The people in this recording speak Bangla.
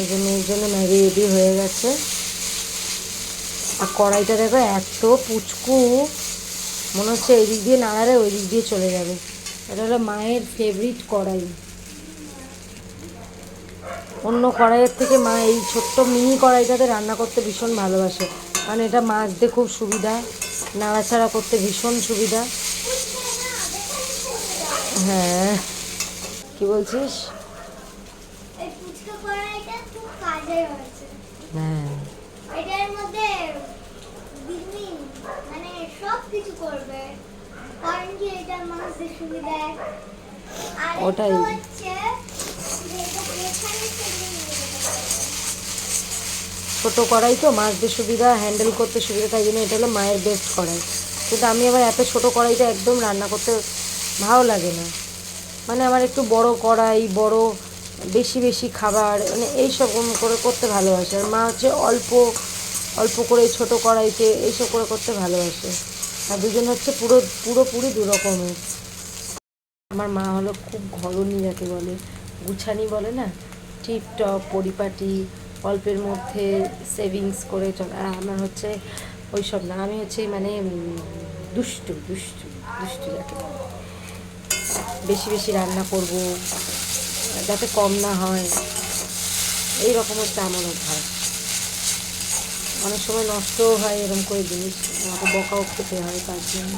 এই জন্য এই জন্য ম্যাগি রেডি হয়ে গেছে। আর কড়াইটা দেখো, এত পুচকু। মনে হচ্ছে এই দিক দিয়ে নাড়ালে ওই দিক দিয়ে চলে যাবে। এটা হলো মায়ের ফেভারিট কড়াই। অন্য কড়াইয়ের থেকে মা এই ছোট্ট মিনি কড়াইটাতে রান্না করতে ভীষণ ভালোবাসে। কারণ এটা মাছতে খুব সুবিধা, নাড়াচাড়া করতে ভীষণ সুবিধা। হ্যাঁ। কি বলছিস এই ফুচকা কড়াইটা খুব কাজের হয়েছে হ্যাঁ। এটার মধ্যে দিদি মানে সব কিছু করবে। কারণ কি এটা মাছের সুবিধায় ওটাই। ছোটো কড়াই তো মাছদের সুবিধা হ্যান্ডেল করতে সুবিধা তাই জন্য এটা হলো মায়ের বেস্ট কড়াই। কিন্তু আমি আবার এত ছোটো কড়াইটা একদম রান্না করতে ভালো লাগে না। মানে আমার একটু বড় কড়াই বড় বেশি বেশি খাবার মানে এইসব করে করতে ভালোবাসে। আর মা হচ্ছে অল্প অল্প করে ছোটো কড়াইতে এইসব করে করতে ভালোবাসে। আর দুজন হচ্ছে পুরো, পুরোপুরি দু রকমের আমার মা হলো খুব ঘরনি, যাকে বলে, গুছানি বলে না? টিপটপ, পরিপাটি, অল্পের মধ্যে সেভিংস করে চল। আর আমার হচ্ছে ওই সব না। আমি হচ্ছে মানে দুষ্টু দুষ্টু দুষ্টু যাকে। বেশি বেশি রান্না করব। যাতে কম না হয়। এই রকম হচ্ছে আমার অভ্যাস অনেক সময় নষ্টও হয় এরকম করে জিনিস। আমাকে বকাও খেতে হয় তার জন্য।